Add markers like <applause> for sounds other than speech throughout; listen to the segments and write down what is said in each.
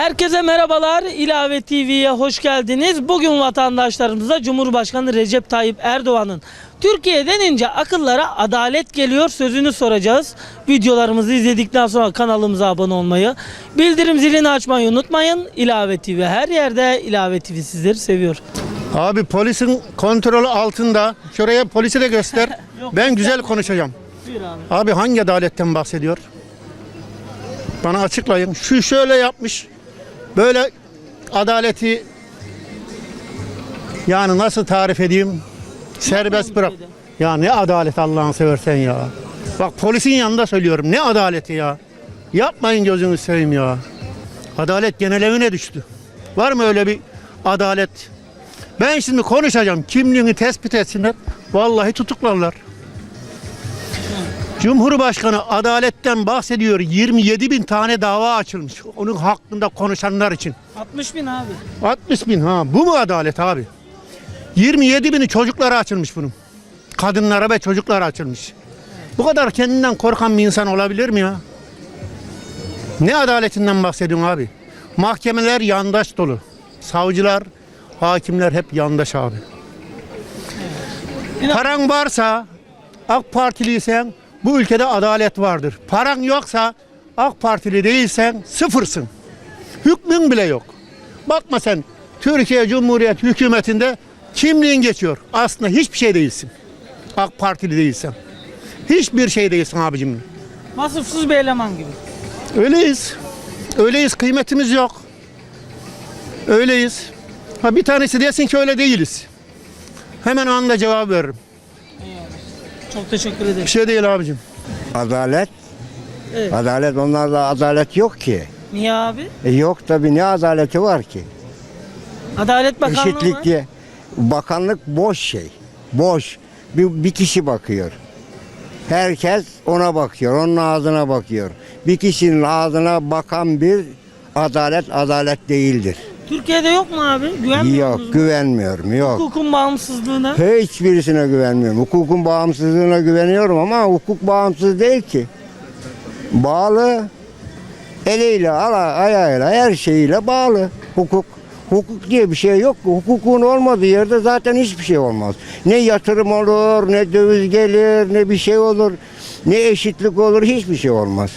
Herkese merhabalar. İlave TV'ye hoş geldiniz. Bugün vatandaşlarımıza Cumhurbaşkanı Recep Tayyip Erdoğan'ın Türkiye denince akıllara adalet geliyor sözünü soracağız. Videolarımızı izledikten sonra kanalımıza abone olmayı, bildirim zilini açmayı unutmayın. İlave TV her yerde İlave TV sizleri seviyor. Abi polisin kontrolü altında. Şuraya polisi de göster. <laughs> Yok, ben güzel konuşacağım. Buyur abi. Abi hangi adaletten bahsediyor? Bana açıklayın. Şu şöyle yapmış. Böyle adaleti yani nasıl tarif edeyim? Serbest bırak. Ya ne adalet Allah'ını seversen ya. Bak polisin yanında söylüyorum. Ne adaleti ya? Yapmayın gözünü seveyim ya. Adalet genel evine düştü. Var mı öyle bir adalet? Ben şimdi konuşacağım. Kimliğini tespit etsinler. Vallahi tutuklarlar. Cumhurbaşkanı adaletten bahsediyor. 27 bin tane dava açılmış. Onun hakkında konuşanlar için. 60 bin abi. 60 bin ha. Bu mu adalet abi? 27 bini çocuklara açılmış bunun. Kadınlara ve çocuklara açılmış. Bu kadar kendinden korkan bir insan olabilir mi ya? Ne adaletinden bahsediyorsun abi? Mahkemeler yandaş dolu. Savcılar, hakimler hep yandaş abi. Paran varsa, AK Partiliysen bu ülkede adalet vardır. Paran yoksa, AK Partili değilsen sıfırsın. Hükmün bile yok. Bakma sen Türkiye Cumhuriyet hükümetinde kimliğin geçiyor. Aslında hiçbir şey değilsin. AK Partili değilsen. Hiçbir şey değilsin abicim. Vasıfsız bir eleman gibi. Öyleyiz. Öyleyiz. Kıymetimiz yok. Öyleyiz. Ha bir tanesi desin ki öyle değiliz. Hemen o anda cevap veririm. Çok teşekkür ederim. Bir şey değil abicim. Adalet. Evet. Adalet onlarda adalet yok ki. Niye abi? E yok tabi ne adaleti var ki? Adalet Bakanlığı Eşitlik var. diye. Bakanlık boş şey. Boş. Bir, bir kişi bakıyor. Herkes ona bakıyor. Onun ağzına bakıyor. Bir kişinin ağzına bakan bir adalet adalet değildir. Türkiye'de yok mu abi? Güvenmiyor Yok musunuz? güvenmiyorum yok. Hukukun bağımsızlığına. Hiçbirisine güvenmiyorum. Hukukun bağımsızlığına güveniyorum ama hukuk bağımsız değil ki. Bağlı. Eliyle, ala, ayağıyla, her şeyiyle bağlı. Hukuk. Hukuk diye bir şey yok. Hukukun olmadığı yerde zaten hiçbir şey olmaz. Ne yatırım olur, ne döviz gelir, ne bir şey olur, ne eşitlik olur, hiçbir şey olmaz.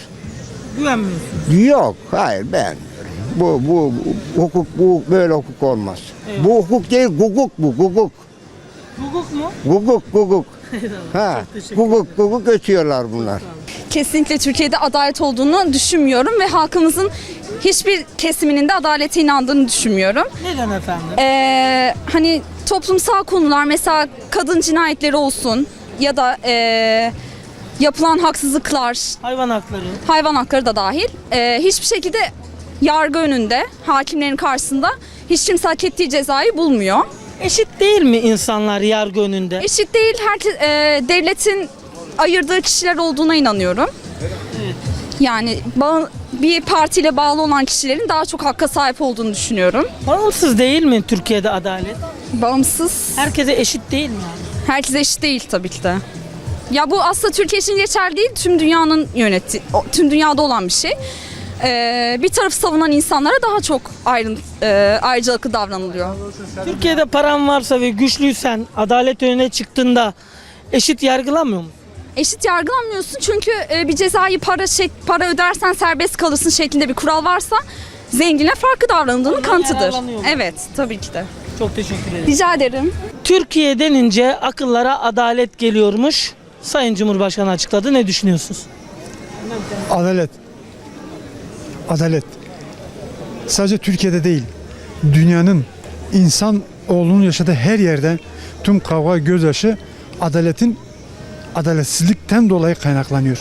Güvenmiyorsun. Yok, hayır ben. Bu, bu, bu hukuk, bu böyle hukuk olmaz. Evet. Bu hukuk değil, hukuk bu, hukuk. Hukuk mu? Guguk guguk. <laughs> Ha, guguk guguk ötüyorlar bunlar. Kesinlikle Türkiye'de adalet olduğunu düşünmüyorum ve halkımızın hiçbir kesiminin de adalete inandığını düşünmüyorum. Neden efendim? Ee, hani toplumsal konular mesela kadın cinayetleri olsun ya da ee, yapılan haksızlıklar, Hayvan hakları. hayvan hakları da dahil ee, hiçbir şekilde yargı önünde, hakimlerin karşısında hiç kimse hak ettiği cezayı bulmuyor. Eşit değil mi insanlar yargı önünde? Eşit değil, herkes, ee, devletin ayırdığı kişiler olduğuna inanıyorum. Yani bağ- bir partiyle bağlı olan kişilerin daha çok hakka sahip olduğunu düşünüyorum. Bağımsız değil mi Türkiye'de adalet? Bağımsız, Herkese eşit değil mi yani? herkese eşit değil tabii ki de. Ya bu aslında Türkiye için geçerli değil, tüm dünyanın yönetti, o- tüm dünyada olan bir şey. Ee, bir tarafı savunan insanlara daha çok ayrı, e, ayrıcalıklı davranılıyor. Türkiye'de paran varsa ve güçlüysen adalet önüne çıktığında eşit yargılanmıyor mu? Eşit yargılanmıyorsun çünkü e, bir cezayı para şek- para ödersen serbest kalırsın şeklinde bir kural varsa zengine farklı davranıldığının Ondan kanıtıdır. Evet, tabii ki de. Çok teşekkür ederim. Rica ederim. Türkiye denince akıllara adalet geliyormuş. Sayın Cumhurbaşkanı açıkladı. Ne düşünüyorsunuz? Adalet. Adalet. Sadece Türkiye'de değil, dünyanın insan oğlunun yaşadığı her yerde tüm kavga, gözyaşı adaletin adaletsizlikten dolayı kaynaklanıyor.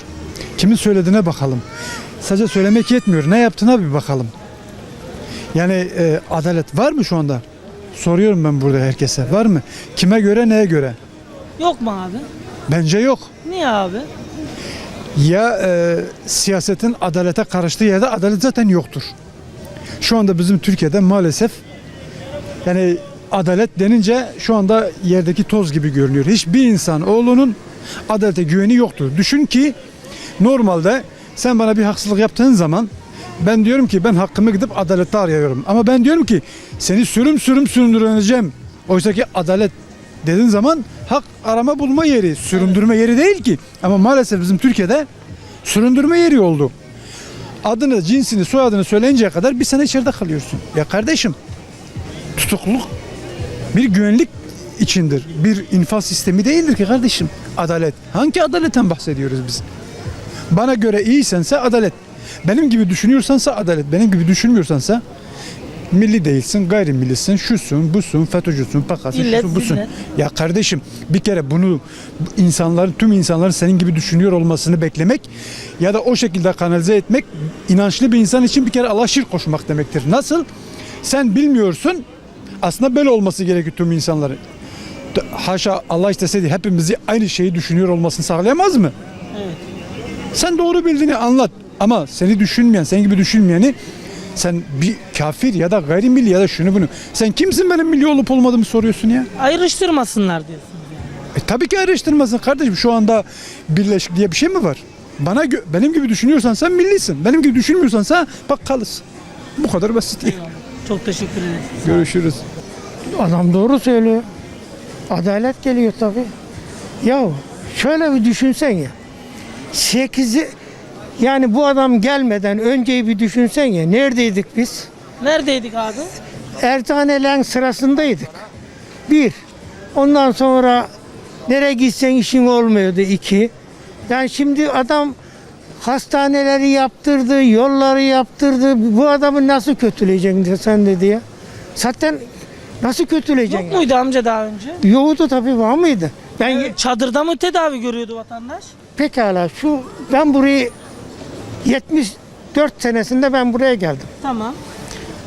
Kimin söylediğine bakalım. Sadece söylemek yetmiyor. Ne yaptığına bir bakalım. Yani e, adalet var mı şu anda? Soruyorum ben burada herkese. Var mı? Kime göre, neye göre? Yok mu abi? Bence yok. Niye abi? Ya e, siyasetin adalete karıştığı yerde adalet zaten yoktur. Şu anda bizim Türkiye'de maalesef yani adalet denince şu anda yerdeki toz gibi görünüyor. Hiçbir insan oğlunun adalete güveni yoktur. Düşün ki normalde sen bana bir haksızlık yaptığın zaman Ben diyorum ki ben hakkımı gidip adalette arıyorum. Ama ben diyorum ki seni sürüm sürüm süründüreceğim. Oysa ki adalet dediğin zaman hak arama bulma yeri, süründürme yeri değil ki. Ama maalesef bizim Türkiye'de süründürme yeri oldu. Adını, cinsini, soyadını söyleyinceye kadar bir sene içeride kalıyorsun. Ya kardeşim tutukluluk bir güvenlik içindir. Bir infaz sistemi değildir ki kardeşim. Adalet. Hangi adaletten bahsediyoruz biz? Bana göre iyiysense adalet. Benim gibi düşünüyorsansa adalet. Benim gibi düşünmüyorsansa milli değilsin, gayrimillisin, şusun, busun, FETÖ'cüsün, pakasın, İllet, şusun, busun. Ya kardeşim bir kere bunu bu insanların, tüm insanların senin gibi düşünüyor olmasını beklemek ya da o şekilde kanalize etmek inançlı bir insan için bir kere Allah'a şirk koşmak demektir. Nasıl? Sen bilmiyorsun aslında böyle olması gerekiyor tüm insanların. Haşa Allah isteseydi hepimizi aynı şeyi düşünüyor olmasını sağlayamaz mı? Evet. Sen doğru bildiğini anlat ama seni düşünmeyen, senin gibi düşünmeyeni sen bir kafir ya da gayrimilli ya da şunu bunu. Sen kimsin benim milli olup olmadığımı soruyorsun ya. Ayrıştırmasınlar diyorsun. E, tabii ki araştırmasın kardeşim. Şu anda birleşik diye bir şey mi var? Bana gö- benim gibi düşünüyorsan sen millisin. Benim gibi düşünmüyorsan sen bak kalısın. Bu kadar basit. Çok teşekkür ederim. Görüşürüz. Adam doğru söylüyor. Adalet geliyor tabii. Ya şöyle bir düşünsen ya. Sekizi yani bu adam gelmeden önceyi bir düşünsen ya. Neredeydik biz? Neredeydik abi? Ertanelen sırasındaydık. Bir. Ondan sonra nereye gitsen işin olmuyordu. iki. Yani şimdi adam hastaneleri yaptırdı, yolları yaptırdı. Bu adamı nasıl kötüleyeceksin sen dedi ya. Zaten nasıl kötüleyeceksin? Yok muydu amca daha önce? Yoğurdu tabii var mıydı? Ben Ee, Çadırda mı tedavi görüyordu vatandaş? pekala şu ben burayı 74 senesinde ben buraya geldim. Tamam.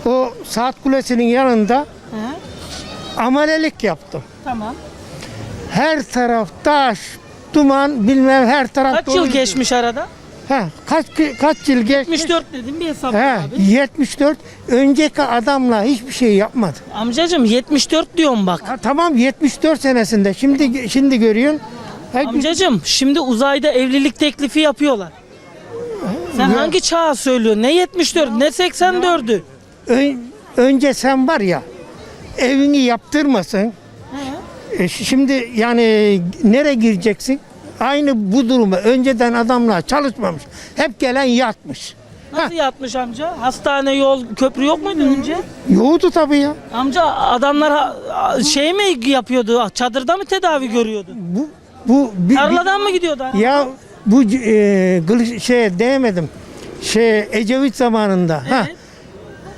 O saat kulesinin yanında Hı, amelelik yaptım. tamam. Her taraf taş, duman bilmem her taraf Kaç yıl doluydu. geçmiş arada? Ha, kaç kaç yıl geçmiş? 74 dedim bir hesap He, abi. 74 önceki adamla hiçbir şey yapmadı. Amcacım 74 diyorum bak. Ha, tamam 74 senesinde. Şimdi şimdi görüyorsun. Ha, Amcacım şimdi uzayda evlilik teklifi yapıyorlar. Sen Ya- hangi çağı söylüyorsun? Ne 74 ne 84'ü? Ön- önce sen var ya evini yaptırmasın. E, ş- şimdi yani nereye gireceksin? Aynı bu durumu önceden adamlar çalışmamış. Hep gelen yatmış. Nasıl yatmış amca? Hastane, yol, köprü yok muydu önce? Yoğurdu tabii ya. Amca adamlar ha- ha- şey mi yapıyordu? Çadırda mı tedavi görüyordu? Bu bu bir- bir- Tarladan mı gidiyordu? ya bu e, gıl- şey diyemedim. Şey Ecevit zamanında. Ha. Evet.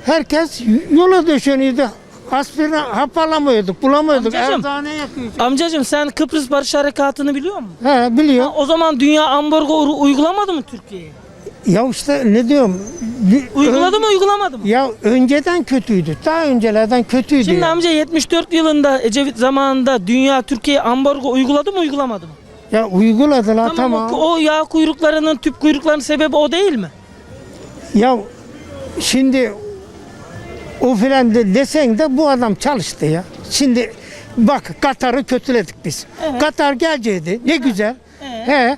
Herkes yola döşeniyordu. Aspirin hap alamıyorduk, bulamıyorduk. Amcacım. Eczane yakıyor. Amcacım sen Kıbrıs Barış Harekatı'nı biliyor musun? He biliyor. O zaman dünya ambargo uygulamadı mı Türkiye'ye? Ya işte ne diyorum? Uyguladı mı uygulamadı mı? Ya önceden kötüydü. Daha öncelerden kötüydü. Şimdi ya. amca 74 yılında Ecevit zamanında dünya Türkiye'ye ambargo uyguladı mı uygulamadı mı? Ya uyguladılar tamam. O, o yağ kuyruklarının tüp kuyruklarının sebebi o değil mi? Ya şimdi o filan de desen de bu adam çalıştı ya. Şimdi bak Katar'ı kötüledik biz. Evet. Katar gelecekti. Ne güzel. He.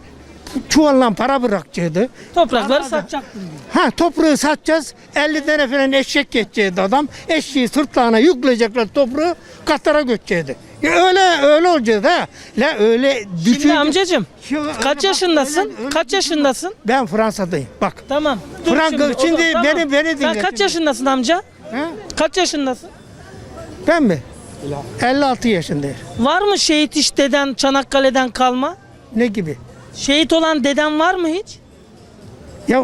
Çuvalla para bırakacaktı. Toprakları satacaktın. Ha toprağı satacağız. 50 tane falan eşek geçecekti adam. Eşeği sırtlarına yükleyecekler toprağı Katar'a götürecekti. Ya öyle öyle olacak ha. La öyle Şimdi düşün. amcacım Şu- öyle kaç bak, yaşındasın? öyle- öyle Kaç yaşındasın? Ben Fransa'dayım. Bak. Tamam. Dur Frank- şimdi da- beni- beni Sen dinle kaç şimdi. yaşındasın amca? Ha? Kaç yaşındasın? Ben mi? 56 yaşındayım. Var mı şehit iş deden Çanakkale'den kalma? Ne gibi? Şehit olan deden var mı hiç? Ya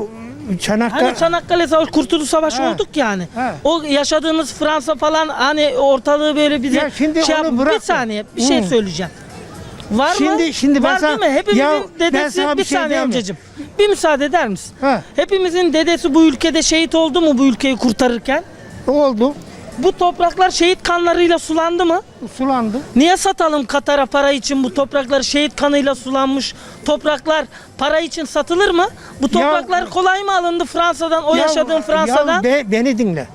Çanakkale... Hani Çanakkale Savaşı, Kurtuluş Savaşı Ha. olduk yani. Ha. O yaşadığımız Fransa falan hani ortalığı böyle bize Ya şimdi şey onu yap- Bir saniye bir şey söyleyeceğim. Var mı? Şimdi- şimdi ben Var sana- değil mi? Hepimizin Ya dedesi bir, bir şey saniye amcacığım. Bir müsaade eder misin? Ha, Hepimizin dedesi bu ülkede şehit oldu mu bu ülkeyi kurtarırken? oldu. Bu topraklar şehit kanlarıyla sulandı mı? Sulandı. Niye satalım Katar'a para için bu topraklar şehit kanıyla sulanmış topraklar para için satılır mı? Bu topraklar kolay mı alındı Fransa'dan o Ya- yaşadığın Fransa'dan? Ya be- beni dinle.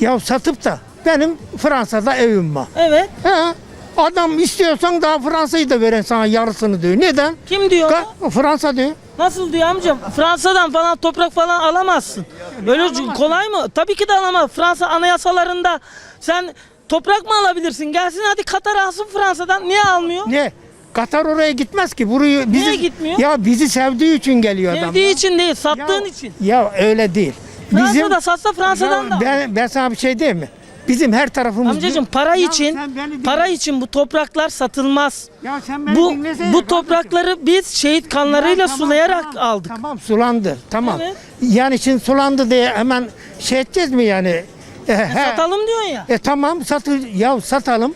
Ya satıp da benim Fransa'da evim var. Evet. He. Adam istiyorsan daha Fransa'yı da veren sana yarısını diyor. Neden? Kim diyor? Ka- Fransa diyor. Nasıl diyor amcam? Fransa'dan falan toprak falan alamazsın. Öyle c- kolay mı? Tabii ki de alamaz. Fransa anayasalarında sen toprak mı alabilirsin? Gelsin hadi Katar alsın Fransa'dan. Niye almıyor? Ne? Katar oraya gitmez ki. Burayı bizi Niye gitmiyor? Ya bizi sevdiği için geliyor adam. Sevdiği için değil, sattığın için. Ya öyle değil. Fransa'da satsa Fransa'dan Ya da. ben, ben sana bir şey diyeyim mi? Bizim her tarafımız... Amcacığım para Ya için sen beni dinle. para için bu topraklar satılmaz. Ya sen beni Bu dinlesene bu kardeşim. toprakları biz şehit kanlarıyla tamam, sulayarak tamam, aldık. Tamam sulandı. Tamam. Evet. Yani şimdi sulandı diye hemen şey edeceğiz mi yani? E, he. Satalım diyorsun ya. E tamam satıl ya satalım.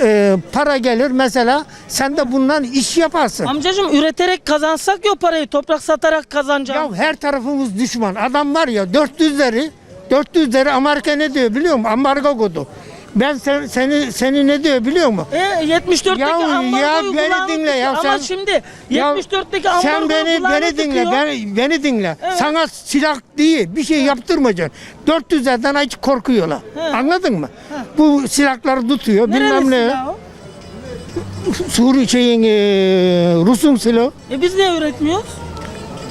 E, para gelir mesela sen de bundan iş yaparsın. Amcacığım üreterek kazansak ya o parayı toprak satarak kazanacağım. Ya her tarafımız düşman. Adam var ya 400'leri 400'leri Amerika ne diyor biliyor musun? Ambargo koydu. Ben sen, seni seni ne diyor biliyor musun? E 74'teki Ya- ambargoyu ya beni dinle ya, tutuyor. Ama sen- şimdi Ya 74'teki ambargoyu Sen beni beni dinle. tutuyor. Beni, beni dinle. Evet. Sana silah değil bir şey yaptırmayacaksın. 400'lerden hiç korkuyorlar. He. Anladın mı? Bu silahları tutuyor bilmem Nerelisin ne. ya o? Suri şeyin e, Rus'un silahı. E biz niye üretmiyoruz?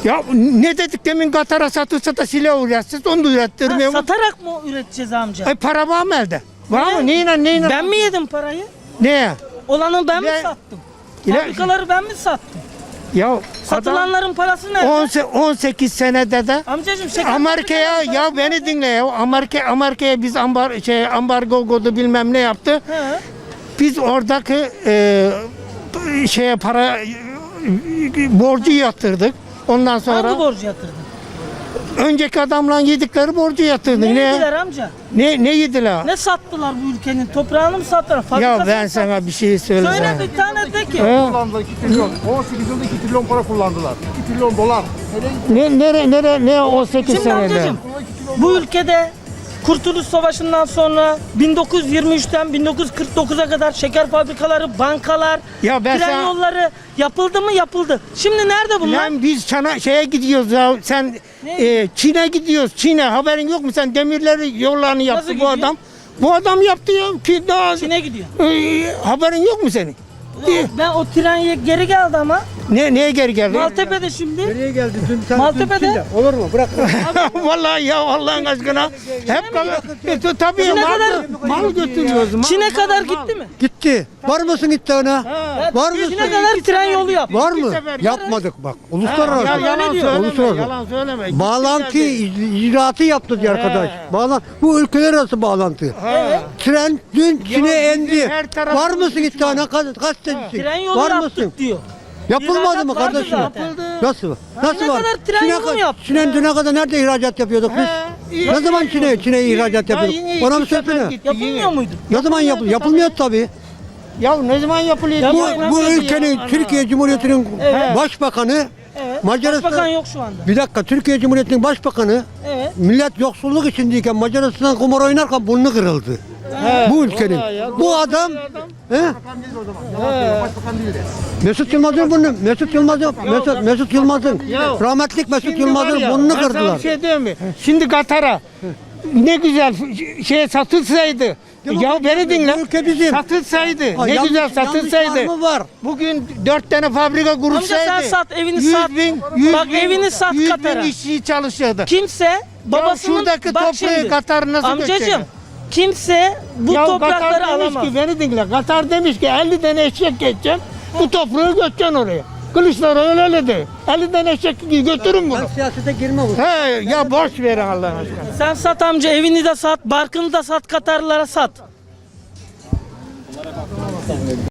Ya ne dedik demin Katar'a satılsa da silah üretsin onu da Ha, ürettirmiyor mu? satarak mı üreteceğiz amca? Ay para var mı elde? Var Ne? mı? Neyle neyle? Ben mi yedim parayı? Ne? Olanı ben mi Ne? sattım? İle- Fabrikaları ben mi sattım? Ya adam Satılanların parası nerede? 18 18 senede de Amcacığım şeker Amerika'ya ya parası beni dinle ya. Amerika Amerika'ya biz ambar şey ambargo koydu bilmem ne yaptı. He. Biz oradaki e, şeye para e, borcu yatırdık. Ondan sonra Hangi borcu yatırdın? önceki adamla yedikleri borcu yatırdık. Ne Ne yediler amca? ne ne yediler? Ne sattılar bu ülkenin? Toprağını mı sattılar? Ya Fabrikasını ben mı sana bir şey sattılar? söyleyeceğim. Söyle bir tane de ki. He? kullandılar 2 trilyon. 18 yılda 2 trilyon para kullandılar. 2 trilyon dolar. Ne nere nere ne 18 Şimdi senede? amcacığım bu ülkede Kurtuluş Savaşı'ndan sonra 1923'ten 1949'a kadar şeker fabrikaları, bankalar, Ya ben tren sana- yolları yapıldı mı? Yapıldı. Şimdi nerede bunlar? Lan biz çana şeye gidiyoruz ya sen Ne? e, Çin'e gidiyoruz Çin'e haberin yok mu sen demirleri yollarını yaptı bu gidiyor? adam. Bu adam yaptı ya ki daha Çin'e gidiyor. e, haberin yok mu senin? Ben o tren ye- geri geldi ama. Ne neye geri geldi? Maltepe'de şimdi. Nereye geldi dün sen? Maltepe'de. Olur mu? Bırak. <laughs> <laughs> Vallahi ya Allah'ın aşkına hep kadar e, tabii Çin'e mal, kadar- mal götürüyoruz. Mal, Çin'e mal, kadar mal. gitti mi? Gitti. Var mısın iddiana? Var mısın? Çin'e kadar tren yolu yap. Var mı? sefer- Yapmadık bak. Ya, Uluslararası. yalan söyleme, Uluslararası. yalan söyleme. Gitti Bağlantı geldi. icraatı yaptı diyor arkadaş. Bağlan bu ülkeler arası bağlantı. Tren dün Çin'e bizim indi. her tarafımız Var mısın düşman. iddiana Ka- gazetecisin? Tren yolu Var yaptık mısın? diyor. Yapılmadı İhracat mı vardı kardeşim? zaten. Nasıl? Nasıl Çin'e var? kadar tren Çin'e yolu ka- yaptı? Çin'e düne kadar nerede ihracat yapıyorduk biz? iyi. Ne zaman Çin'e Çin'e ihracat Ya yapıyorduk? yine Ona mı iki sefer söylesene? gitti, Yapılmıyor yine. muydu? Ne zaman yapılıyor? Yapılmıyor tabii. Ya ne zaman yapılıyor? Ya Bu, bu- bu nasıl ülkenin ya? Türkiye Cumhuriyeti'nin Evet. başbakanı Evet. Macaristan Başbakan yok şu anda. Bir dakika Türkiye Cumhuriyeti'nin başbakanı Evet. millet yoksulluk içindeyken Macaristan kumar oynarken burnu kırıldı. Bu ülkenin. Bu adam, he? Başbakan değildi. Mesut Yılmaz'ın burnu, Mesut Yılmaz'ın, Mesut, Mesut Yılmaz'ın, Ya. rahmetlik Mesut Şimdi var Yılmaz'ın ya, burnunu ben sana kırdılar. bir şey diyeyim mi? Şimdi Katar'a ne güzel şey satılsaydı. Ya beni dinle. Ülke bizim. Satılsaydı. Ha, ne yanlış- güzel yanlış satılsaydı. var mı? Var. Bugün dört tane fabrika kurulsaydı. Amca sen sat, evini 100 sat. Bin, 100 Bak bin, evini sat 100 Katar'a. bin işçi çalışıyordu. Kimse babasının şuradaki bak toprağı Katar nasıl Amcacığım götürüyor? Kimse bu ya toprakları Katar demiş alamaz. ki beni dinle. Katar demiş ki 50 tane eşek geçeceksin. Bu toprağı götüreceksin oraya. Kılıçdaroğlu öyle de. 50 tane eşek götürün bunu. Ben siyasete girmem. He ya boş ver Allah aşkına. Sen sat amca evini de sat, barkını da sat, Katarlılara sat.